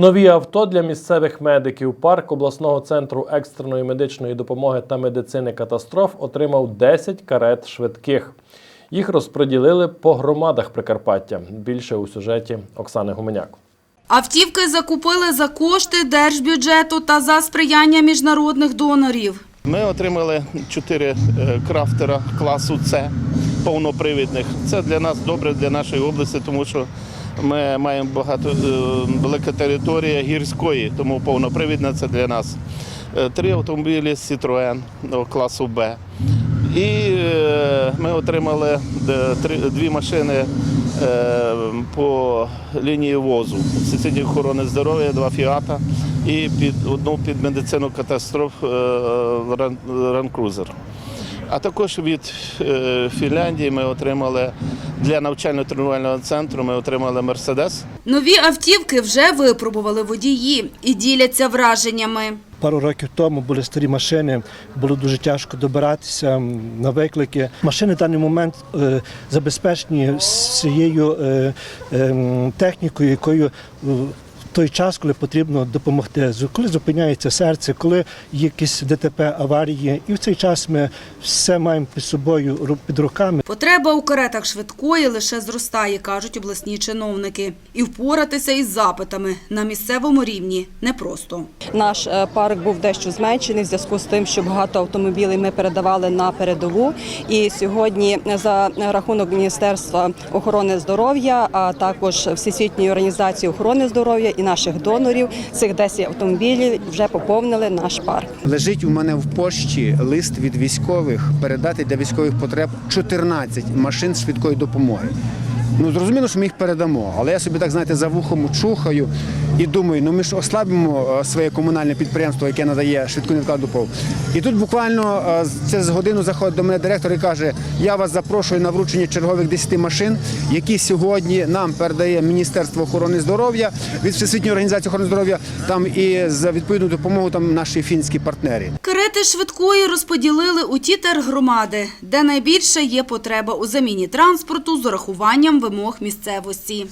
Нові авто для місцевих медиків. Парк обласного центру екстреної медичної допомоги та медицини катастроф отримав 10 карет швидких. Їх розподілили по громадах Прикарпаття. Більше у сюжеті Оксани Гуменяк. Автівки закупили за кошти держбюджету та за сприяння міжнародних донорів. Ми отримали чотири е, крафтера класу С повнопривідних. Це для нас добре для нашої області, тому що ми маємо багато е, велика територія гірської, тому повнопривідна це для нас. Е, Три автомобілі Citroën ну, класу Б. І е, ми отримали дві машини по лінії возу. Сусідньої охорони здоров'я, два фіата і під одну під медицину катастроф Ран- Ранкрузер. А також від е, Фінляндії ми отримали для навчально-тренувального центру ми отримали Мерседес. Нові автівки вже випробували водії і діляться враженнями. Пару років тому були старі машини, було дуже тяжко добиратися на виклики. Машини в даний момент е, забезпечені всією е, е, м, технікою, якою той час, коли потрібно допомогти, З- коли зупиняється серце, коли є якісь ДТП, аварії, і в цей час ми все маємо під собою під руками. Потреба у каретах швидкої лише зростає, кажуть обласні чиновники. І впоратися із запитами на місцевому рівні непросто. Наш е, парк був дещо зменшений в зв'язку з тим, що багато автомобілів ми передавали на передову. І сьогодні за рахунок Міністерства охорони здоров'я, а також Всесвітньої організації охорони здоров'я і наших донорів цих 10 автомобілів вже поповнили наш парк. Лежить у мене в пошті лист від військових передати для військових потреб 14 машин швидкої допомоги. Ну зрозуміло, що ми їх передамо, але я собі так знаєте за вухом чухаю і думаю, ну ми ж ослабимо е, своє комунальне підприємство, яке надає швидку невідкладну допомогу. І тут буквально е, через годину заходить до мене директор і каже: я вас запрошую на вручення чергових 10 машин, які сьогодні нам передає Міністерство охорони здоров'я від Всесвітньої організації охорони здоров'я. Там і за відповідну допомогу там наші фінські партнери. Карети швидкої розподілили у ті тергромади, де найбільше є потреба у заміні транспорту з урахуванням вимог місцевості.